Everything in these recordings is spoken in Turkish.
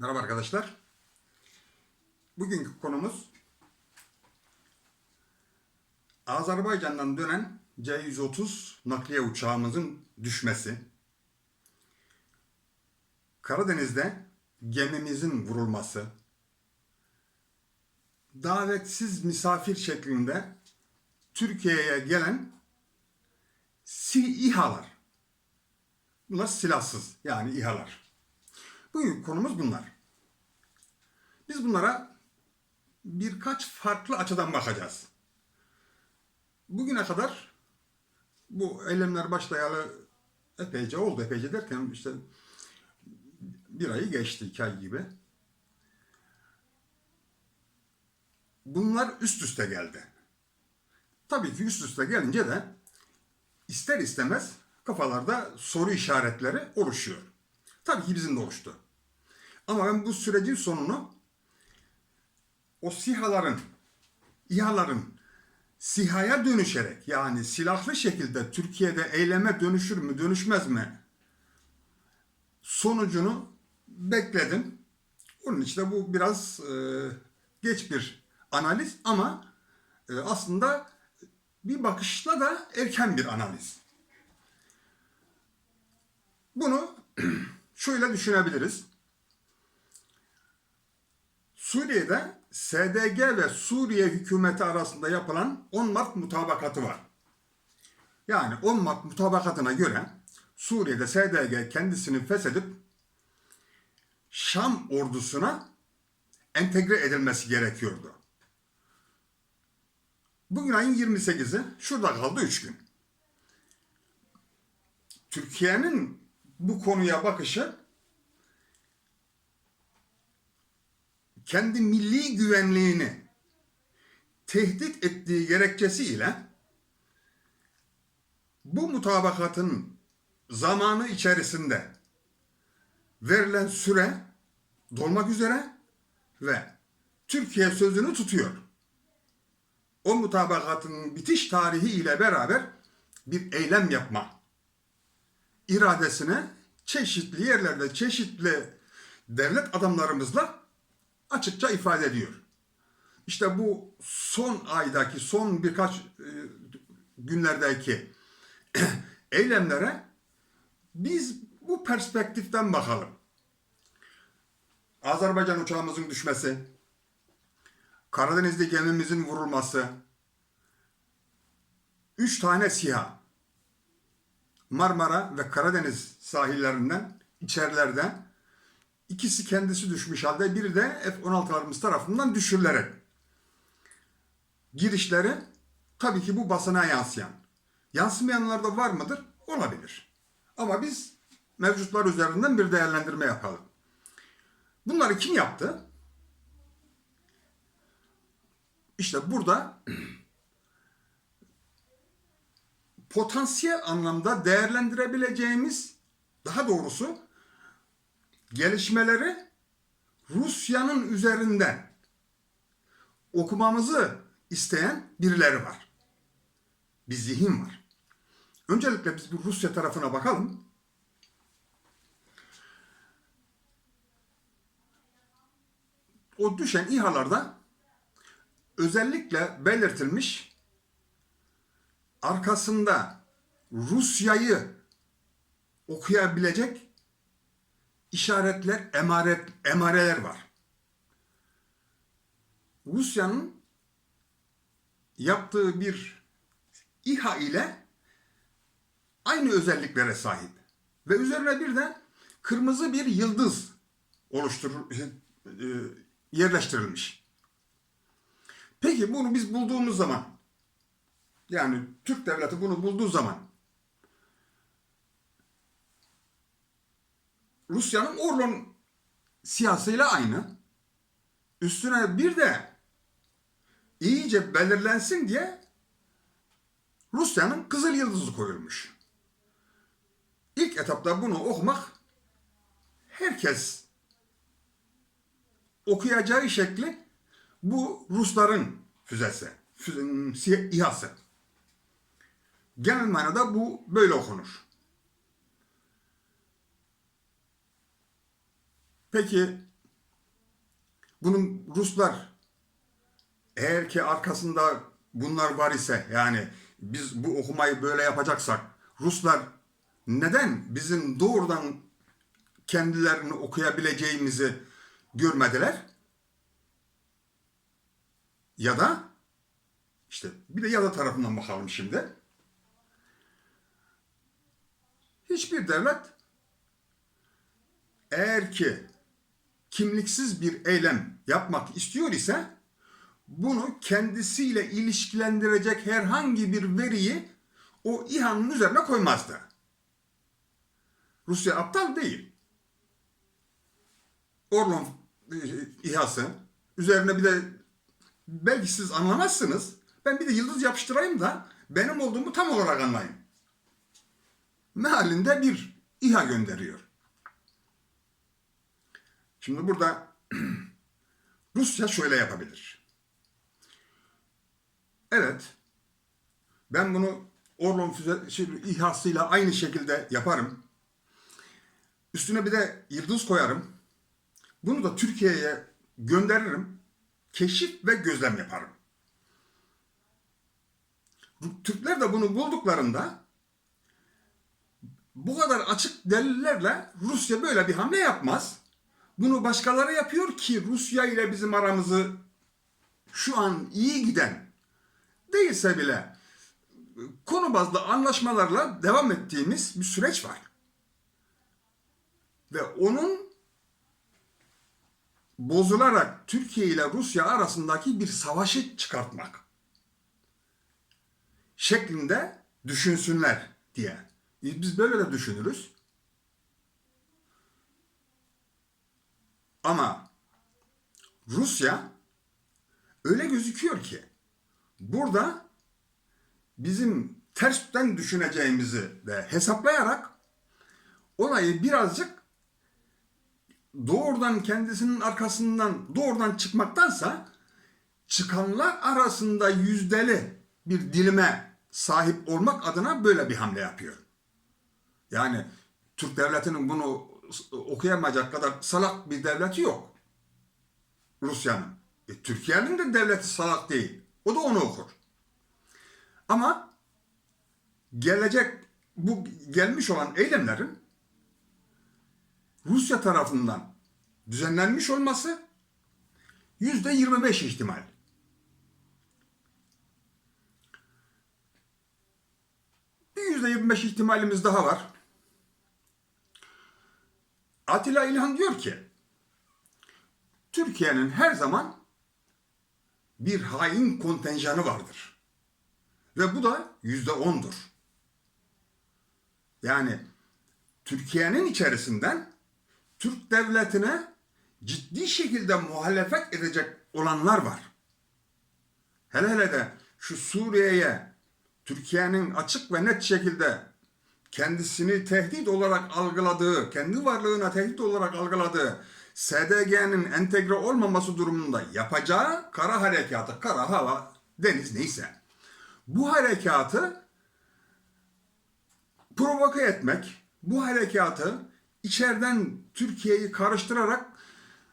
Merhaba arkadaşlar. Bugünkü konumuz Azerbaycan'dan dönen C-130 nakliye uçağımızın düşmesi. Karadeniz'de gemimizin vurulması. Davetsiz misafir şeklinde Türkiye'ye gelen si İHA'lar. Bunlar silahsız yani İHA'lar. Bugün konumuz bunlar. Biz bunlara birkaç farklı açıdan bakacağız. Bugüne kadar bu eylemler başlayalı epeyce oldu. Epeyce derken işte bir ayı geçti, iki ay gibi. Bunlar üst üste geldi. Tabii ki üst üste gelince de ister istemez kafalarda soru işaretleri oluşuyor. Tabii ki bizim de oluştu. Ama ben bu sürecin sonunu o sihaların, İHA'ların sihaya dönüşerek yani silahlı şekilde Türkiye'de eyleme dönüşür mü dönüşmez mi sonucunu bekledim. Onun için de bu biraz e, geç bir analiz ama e, aslında bir bakışla da erken bir analiz. Bunu şöyle düşünebiliriz. Suriye'de SDG ve Suriye hükümeti arasında yapılan 10 Mart mutabakatı var. Yani 10 Mart mutabakatına göre Suriye'de SDG kendisini feshedip Şam ordusuna entegre edilmesi gerekiyordu. Bugün ayın 28'i, şurada kaldı 3 gün. Türkiye'nin bu konuya bakışı kendi milli güvenliğini tehdit ettiği gerekçesiyle bu mutabakatın zamanı içerisinde verilen süre dolmak üzere ve Türkiye sözünü tutuyor. O mutabakatın bitiş tarihi ile beraber bir eylem yapma iradesini çeşitli yerlerde çeşitli devlet adamlarımızla açıkça ifade ediyor. İşte bu son aydaki, son birkaç e, günlerdeki eylemlere biz bu perspektiften bakalım. Azerbaycan uçağımızın düşmesi, Karadeniz'de gemimizin vurulması, üç tane SİHA, Marmara ve Karadeniz sahillerinden içerilerde ikisi kendisi düşmüş halde biri de F-16'larımız tarafından düşürülerek girişleri tabii ki bu basına yansıyan. Yansımayanlar da var mıdır? Olabilir. Ama biz mevcutlar üzerinden bir değerlendirme yapalım. Bunları kim yaptı? İşte burada potansiyel anlamda değerlendirebileceğimiz daha doğrusu gelişmeleri Rusya'nın üzerinden okumamızı isteyen birileri var. Bir zihin var. Öncelikle biz bu Rusya tarafına bakalım. O düşen İHA'larda özellikle belirtilmiş arkasında Rusya'yı okuyabilecek işaretler, emaret, emareler var. Rusya'nın yaptığı bir İHA ile aynı özelliklere sahip. Ve üzerine bir de kırmızı bir yıldız oluştur e, yerleştirilmiş. Peki bunu biz bulduğumuz zaman yani Türk devleti bunu bulduğu zaman Rusya'nın Orlon siyasıyla aynı. Üstüne bir de iyice belirlensin diye Rusya'nın Kızıl Yıldızı koyulmuş. İlk etapta bunu okumak herkes okuyacağı şekli bu Rusların füzesi, füze, İHA'sı. Genel manada bu böyle okunur. Peki bunun Ruslar eğer ki arkasında bunlar var ise yani biz bu okumayı böyle yapacaksak Ruslar neden bizim doğrudan kendilerini okuyabileceğimizi görmediler? Ya da işte bir de ya da tarafından bakalım şimdi. Hiçbir devlet eğer ki kimliksiz bir eylem yapmak istiyor ise bunu kendisiyle ilişkilendirecek herhangi bir veriyi o İHA'nın üzerine koymazdı. Rusya aptal değil. Orlov e, İHA'sı üzerine bir de belki siz anlamazsınız. Ben bir de yıldız yapıştırayım da benim olduğumu tam olarak anlayın. Mealinde bir İHA gönderiyor. Şimdi burada Rusya şöyle yapabilir. Evet, ben bunu Orlon füze şey, İHA'sıyla aynı şekilde yaparım. Üstüne bir de yıldız koyarım. Bunu da Türkiye'ye gönderirim. Keşif ve gözlem yaparım. Türkler de bunu bulduklarında bu kadar açık delillerle Rusya böyle bir hamle yapmaz. Bunu başkaları yapıyor ki Rusya ile bizim aramızı şu an iyi giden değilse bile konu bazlı anlaşmalarla devam ettiğimiz bir süreç var. Ve onun bozularak Türkiye ile Rusya arasındaki bir savaşı çıkartmak şeklinde düşünsünler diye. Biz böyle de düşünürüz. Ama Rusya öyle gözüküyor ki burada bizim tersten düşüneceğimizi de hesaplayarak olayı birazcık doğrudan kendisinin arkasından doğrudan çıkmaktansa çıkanlar arasında yüzdeli bir dilime sahip olmak adına böyle bir hamle yapıyor. Yani Türk devletinin bunu okuyamayacak kadar salak bir devleti yok. Rusya'nın. E, Türkiye'nin de devleti salak değil. O da onu okur. Ama gelecek bu gelmiş olan eylemlerin Rusya tarafından düzenlenmiş olması yüzde 25 ihtimal. Bir yüzde 25 ihtimalimiz daha var. Atilla İlhan diyor ki Türkiye'nin her zaman bir hain kontenjanı vardır. Ve bu da yüzde ondur. Yani Türkiye'nin içerisinden Türk devletine ciddi şekilde muhalefet edecek olanlar var. Hele hele de şu Suriye'ye Türkiye'nin açık ve net şekilde kendisini tehdit olarak algıladığı, kendi varlığına tehdit olarak algıladığı SDG'nin entegre olmaması durumunda yapacağı kara harekatı, kara hava, deniz neyse. Bu harekatı provoke etmek, bu harekatı içeriden Türkiye'yi karıştırarak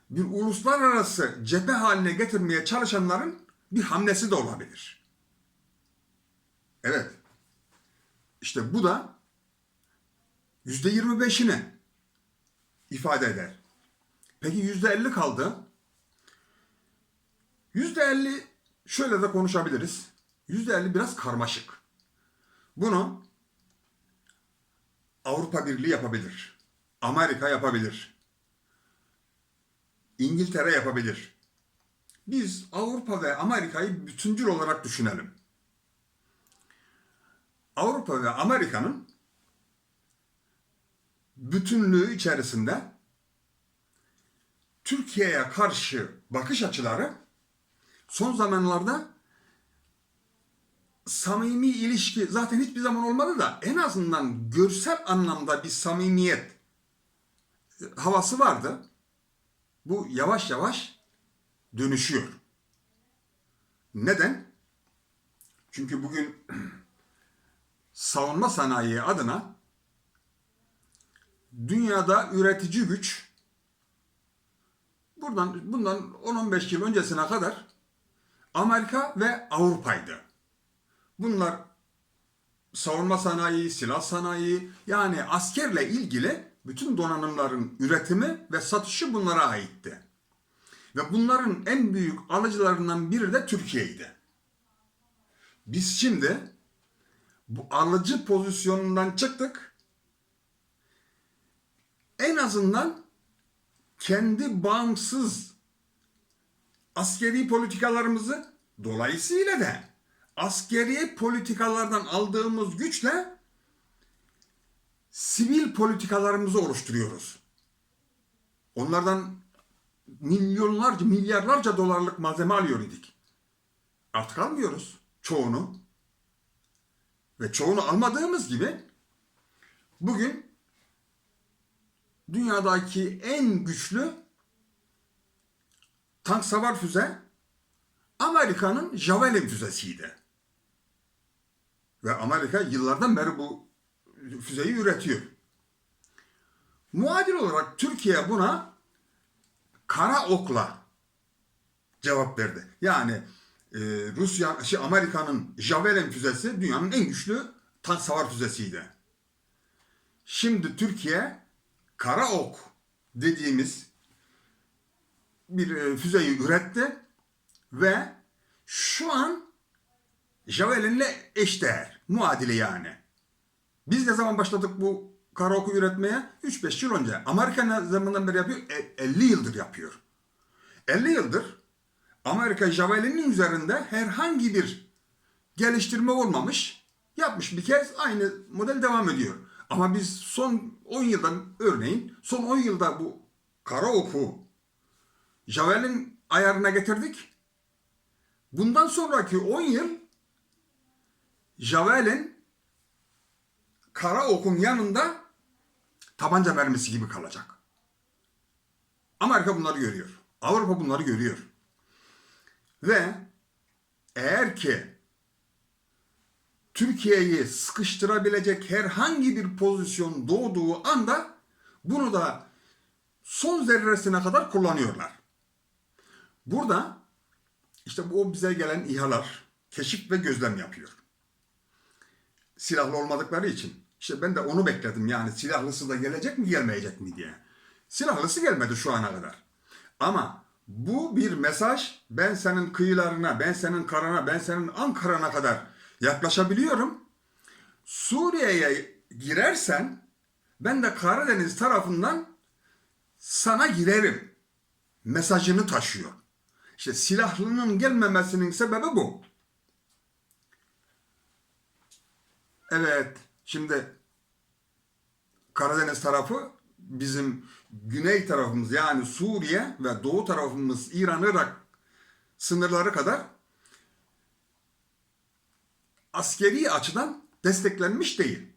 bir uluslararası cephe haline getirmeye çalışanların bir hamlesi de olabilir. Evet. İşte bu da yüzde yirmi beşini ifade eder. Peki yüzde elli kaldı. Yüzde elli şöyle de konuşabiliriz. Yüzde elli biraz karmaşık. Bunu Avrupa Birliği yapabilir. Amerika yapabilir. İngiltere yapabilir. Biz Avrupa ve Amerika'yı bütüncül olarak düşünelim. Avrupa ve Amerika'nın bütünlüğü içerisinde Türkiye'ye karşı bakış açıları son zamanlarda samimi ilişki zaten hiçbir zaman olmadı da en azından görsel anlamda bir samimiyet havası vardı. Bu yavaş yavaş dönüşüyor. Neden? Çünkü bugün savunma sanayi adına dünyada üretici güç buradan bundan 10-15 yıl öncesine kadar Amerika ve Avrupa'ydı. Bunlar savunma sanayi, silah sanayi yani askerle ilgili bütün donanımların üretimi ve satışı bunlara aitti. Ve bunların en büyük alıcılarından biri de Türkiye'ydi. Biz şimdi bu alıcı pozisyonundan çıktık. En azından kendi bağımsız askeri politikalarımızı dolayısıyla da askeri politikalardan aldığımız güçle sivil politikalarımızı oluşturuyoruz. Onlardan milyonlarca, milyarlarca dolarlık malzeme alıyor idik. Artık almıyoruz çoğunu. Ve çoğunu almadığımız gibi bugün dünyadaki en güçlü tank savar füze Amerika'nın Javelin füzesiydi. Ve Amerika yıllardan beri bu füzeyi üretiyor. Muadil olarak Türkiye buna kara okla cevap verdi. Yani e, Rusya, şey, Amerika'nın Javelin füzesi dünyanın en güçlü tank savar füzesiydi. Şimdi Türkiye kara ok dediğimiz bir e, füzeyi üretti ve şu an Javelin'le eşdeğer, muadili yani. Biz ne zaman başladık bu kara oku üretmeye? 3-5 yıl önce. Amerika ne zamandan beri yapıyor? E, 50 yıldır yapıyor. 50 yıldır Amerika Javelin'in üzerinde herhangi bir geliştirme olmamış. Yapmış bir kez aynı model devam ediyor. Ama biz son 10 yıldan örneğin son 10 yılda bu kara oku Javelin ayarına getirdik. Bundan sonraki 10 yıl Javelin kara okun yanında tabanca mermisi gibi kalacak. Amerika bunları görüyor. Avrupa bunları görüyor. Ve eğer ki Türkiye'yi sıkıştırabilecek herhangi bir pozisyon doğduğu anda bunu da son zerresine kadar kullanıyorlar. Burada işte bu bize gelen İHA'lar keşif ve gözlem yapıyor. Silahlı olmadıkları için. İşte ben de onu bekledim yani silahlısı da gelecek mi gelmeyecek mi diye. Silahlısı gelmedi şu ana kadar. Ama bu bir mesaj ben senin kıyılarına, ben senin karana, ben senin Ankara'na kadar yaklaşabiliyorum. Suriye'ye girersen ben de Karadeniz tarafından sana girerim mesajını taşıyor. İşte silahlının gelmemesinin sebebi bu. Evet, şimdi Karadeniz tarafı bizim güney tarafımız yani Suriye ve doğu tarafımız İran, Irak sınırları kadar askeri açıdan desteklenmiş değil.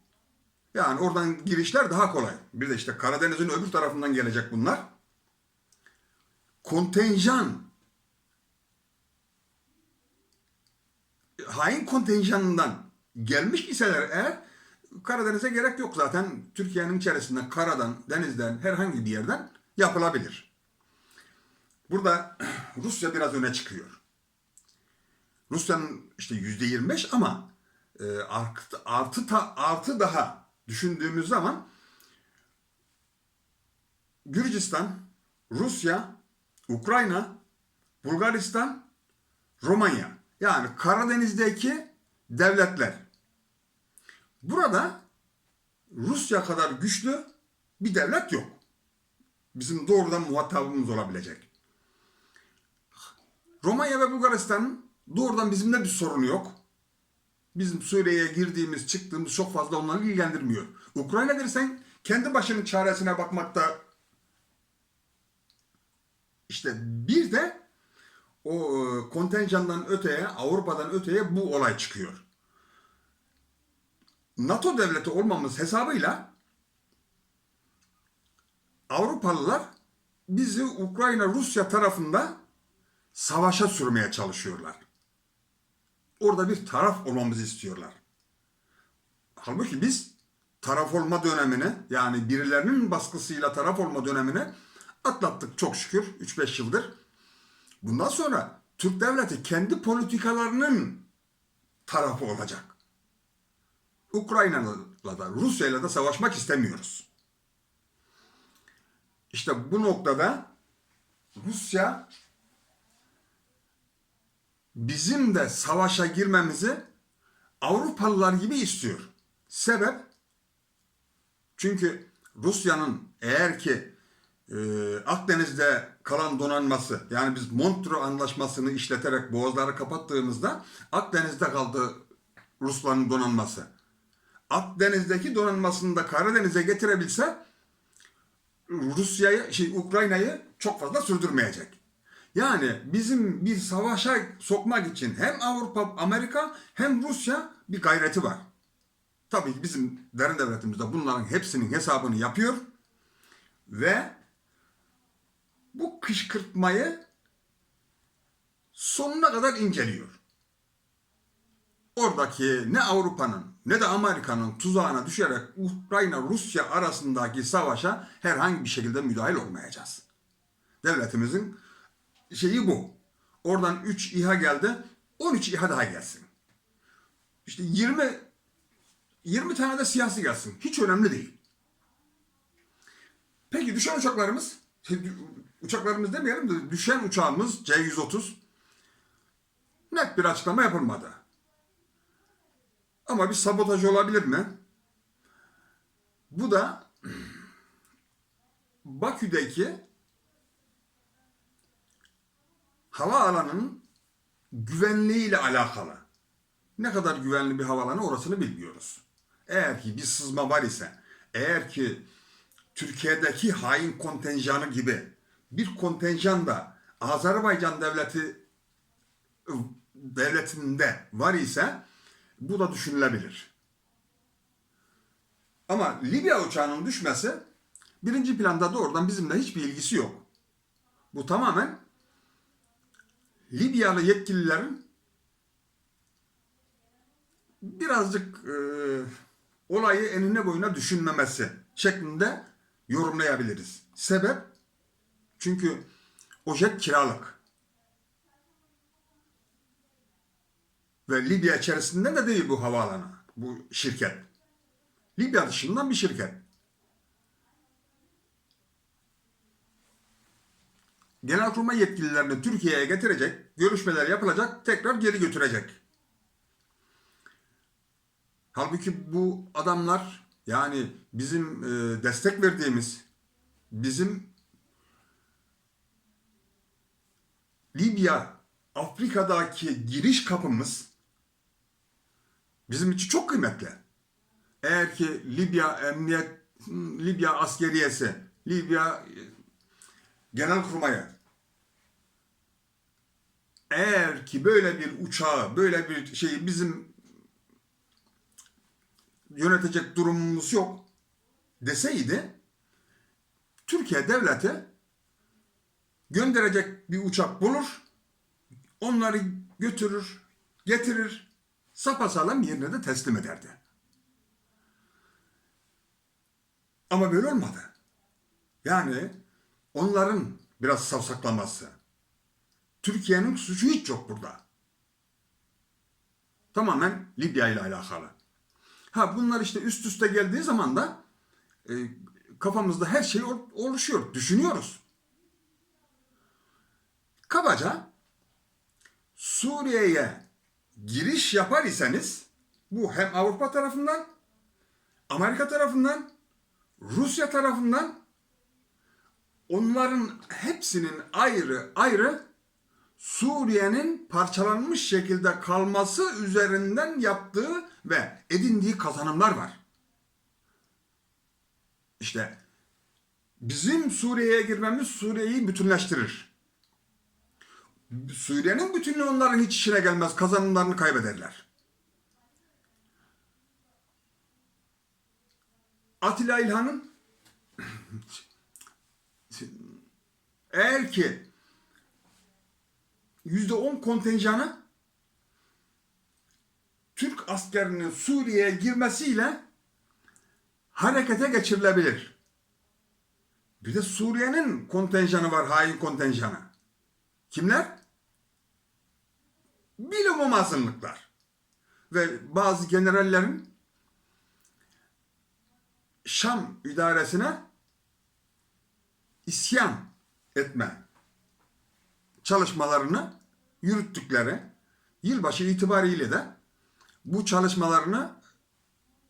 Yani oradan girişler daha kolay. Bir de işte Karadeniz'in öbür tarafından gelecek bunlar. Kontenjan hain kontenjanından gelmiş iseler eğer Karadeniz'e gerek yok zaten. Türkiye'nin içerisinde karadan, denizden, herhangi bir yerden yapılabilir. Burada Rusya biraz öne çıkıyor. Rusya'nın işte yüzde 25 ama e, artı, artı, ta, artı daha düşündüğümüz zaman Gürcistan, Rusya, Ukrayna, Bulgaristan, Romanya. Yani Karadeniz'deki devletler. Burada Rusya kadar güçlü bir devlet yok. Bizim doğrudan muhatabımız olabilecek. Romanya ve Bulgaristan'ın doğrudan bizimle bir sorunu yok. Bizim Suriye'ye girdiğimiz, çıktığımız çok fazla onları ilgilendirmiyor. Ukrayna dersen kendi başının çaresine bakmakta işte bir de o e, kontenjandan öteye, Avrupa'dan öteye bu olay çıkıyor. NATO devleti olmamız hesabıyla Avrupalılar bizi Ukrayna-Rusya tarafında savaşa sürmeye çalışıyorlar. Orada bir taraf olmamızı istiyorlar. Halbuki biz taraf olma dönemini yani birilerinin baskısıyla taraf olma dönemini Atlattık çok şükür 3-5 yıldır. Bundan sonra Türk devleti kendi politikalarının tarafı olacak. Ukrayna'la da Rusya'yla da savaşmak istemiyoruz. İşte bu noktada Rusya bizim de savaşa girmemizi Avrupalılar gibi istiyor. Sebep çünkü Rusya'nın eğer ki e, Akdeniz'de kalan donanması yani biz Montreux Anlaşması'nı işleterek boğazları kapattığımızda Akdeniz'de kaldı Rusların donanması. Akdeniz'deki donanmasını da Karadeniz'e getirebilse Rusya'yı, şey Ukrayna'yı çok fazla sürdürmeyecek. Yani bizim bir savaşa sokmak için hem Avrupa, Amerika hem Rusya bir gayreti var. Tabii ki bizim derin devletimiz de bunların hepsinin hesabını yapıyor ve bu kışkırtmayı sonuna kadar inceliyor. Oradaki ne Avrupa'nın ne de Amerika'nın tuzağına düşerek Ukrayna-Rusya arasındaki savaşa herhangi bir şekilde müdahil olmayacağız. Devletimizin şeyi bu. Oradan 3 İHA geldi. 13 İHA daha gelsin. İşte 20 20 tane de siyasi gelsin. Hiç önemli değil. Peki düşen uçaklarımız şey, uçaklarımız demeyelim de düşen uçağımız C-130 net bir açıklama yapılmadı. Ama bir sabotaj olabilir mi? Bu da Bakü'deki havaalanının güvenliğiyle alakalı. Ne kadar güvenli bir havaalanı orasını bilmiyoruz. Eğer ki bir sızma var ise, eğer ki Türkiye'deki hain kontenjanı gibi bir kontenjan da Azerbaycan devleti devletinde var ise bu da düşünülebilir. Ama Libya uçağının düşmesi birinci planda doğrudan bizimle hiçbir ilgisi yok. Bu tamamen Libyalı yetkililerin birazcık e, olayı enine boyuna düşünmemesi şeklinde yorumlayabiliriz. Sebep çünkü o jet kiralık. Ve Libya içerisinde de değil bu havaalanı, bu şirket. Libya dışından bir şirket. Genelkurmay yetkililerini Türkiye'ye getirecek, görüşmeler yapılacak, tekrar geri götürecek. Halbuki bu adamlar yani bizim e, destek verdiğimiz, bizim Libya, Afrika'daki giriş kapımız bizim için çok kıymetli. Eğer ki Libya Emniyet, Libya Askeriyesi, Libya Genelkurmayı eğer ki böyle bir uçağı, böyle bir şeyi bizim yönetecek durumumuz yok deseydi Türkiye devleti gönderecek bir uçak bulur, onları götürür, getirir, sapasağlam yerine de teslim ederdi. Ama böyle olmadı. Yani onların biraz savsaklaması. Türkiye'nin suçu hiç yok burada. Tamamen Libya ile alakalı. Ha bunlar işte üst üste geldiği zaman da e, kafamızda her şey oluşuyor. Düşünüyoruz. Kabaca Suriye'ye giriş yapar iseniz bu hem Avrupa tarafından, Amerika tarafından, Rusya tarafından onların hepsinin ayrı ayrı Suriye'nin parçalanmış şekilde kalması üzerinden yaptığı ve edindiği kazanımlar var. İşte bizim Suriye'ye girmemiz Suriye'yi bütünleştirir. Suriye'nin bütünlüğü onların hiç işine gelmez. Kazanımlarını kaybederler. Atilla İlhan'ın eğer ki yüzde on kontenjanı Türk askerinin Suriye'ye girmesiyle harekete geçirilebilir. Bir de Suriye'nin kontenjanı var, hain kontenjanı. Kimler? Bilimum azınlıklar. Ve bazı generallerin Şam idaresine isyan etme çalışmalarını yürüttükleri yılbaşı itibariyle de bu çalışmalarını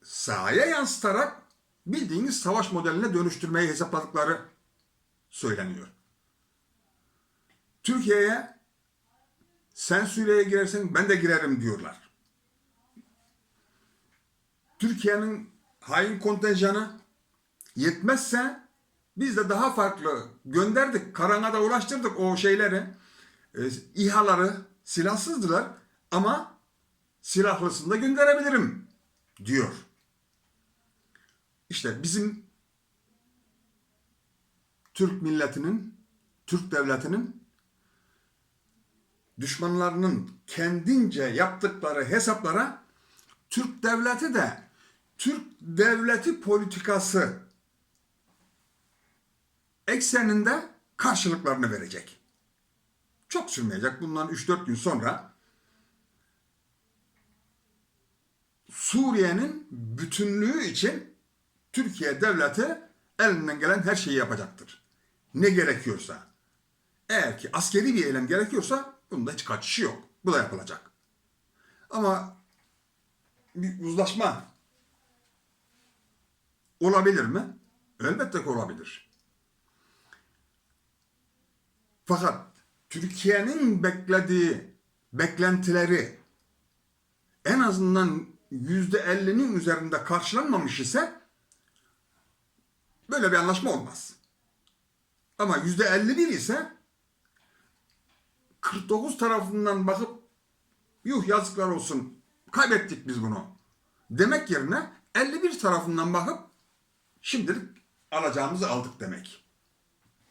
sahaya yansıtarak bildiğiniz savaş modeline dönüştürmeyi hesapladıkları söyleniyor. Türkiye'ye sen Suriye'ye girersen ben de girerim diyorlar. Türkiye'nin hain kontenjanı yetmezse biz de daha farklı gönderdik. Karanada ulaştırdık o şeyleri. E, İHA'ları silahsızdılar ama silahlısını da gönderebilirim diyor. İşte bizim Türk milletinin, Türk devletinin düşmanlarının kendince yaptıkları hesaplara Türk devleti de Türk devleti politikası ekseninde karşılıklarını verecek. Çok sürmeyecek. Bundan 3-4 gün sonra Suriye'nin bütünlüğü için Türkiye devleti elinden gelen her şeyi yapacaktır. Ne gerekiyorsa. Eğer ki askeri bir eylem gerekiyorsa bunda hiç kaçışı yok. Bu da yapılacak. Ama bir uzlaşma olabilir mi? Elbette ki olabilir. Fakat Türkiye'nin beklediği beklentileri en azından yüzde ellinin üzerinde karşılanmamış ise böyle bir anlaşma olmaz. Ama yüzde 51 ise 49 tarafından bakıp yuh yazıklar olsun kaybettik biz bunu demek yerine 51 tarafından bakıp şimdilik alacağımızı aldık demek.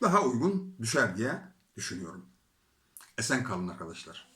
Daha uygun düşer diye düşünüyorum. Esen kalın arkadaşlar.